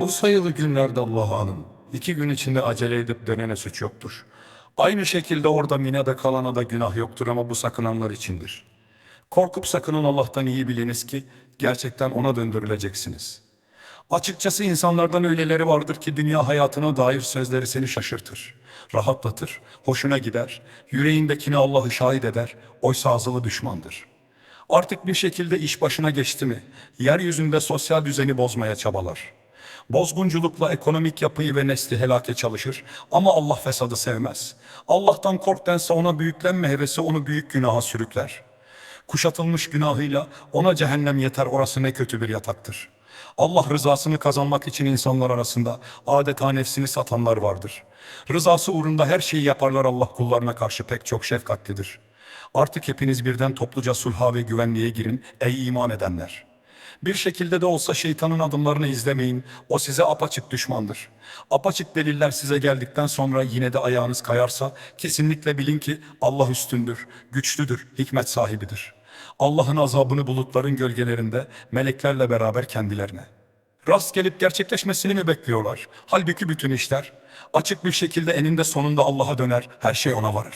Bu sayılı günlerde Allah'a anın. İki gün içinde acele edip dönene suç yoktur. Aynı şekilde orada minada kalana da günah yoktur ama bu sakınanlar içindir. Korkup sakının Allah'tan iyi biliniz ki gerçekten ona döndürüleceksiniz. Açıkçası insanlardan öyleleri vardır ki dünya hayatına dair sözleri seni şaşırtır, rahatlatır, hoşuna gider, yüreğindekini Allah'ı şahit eder, oysa azılı düşmandır. Artık bir şekilde iş başına geçti mi, yeryüzünde sosyal düzeni bozmaya çabalar. Bozgunculukla ekonomik yapıyı ve nesli helake çalışır ama Allah fesadı sevmez. Allah'tan kork dense ona büyüklenme hevesi onu büyük günaha sürükler. Kuşatılmış günahıyla ona cehennem yeter orası ne kötü bir yataktır. Allah rızasını kazanmak için insanlar arasında adeta nefsini satanlar vardır. Rızası uğrunda her şeyi yaparlar Allah kullarına karşı pek çok şefkatlidir. Artık hepiniz birden topluca sulha ve güvenliğe girin ey iman edenler. Bir şekilde de olsa şeytanın adımlarını izlemeyin. O size apaçık düşmandır. Apaçık deliller size geldikten sonra yine de ayağınız kayarsa kesinlikle bilin ki Allah üstündür, güçlüdür, hikmet sahibidir. Allah'ın azabını bulutların gölgelerinde meleklerle beraber kendilerine. Rast gelip gerçekleşmesini mi bekliyorlar? Halbuki bütün işler açık bir şekilde eninde sonunda Allah'a döner, her şey ona varır.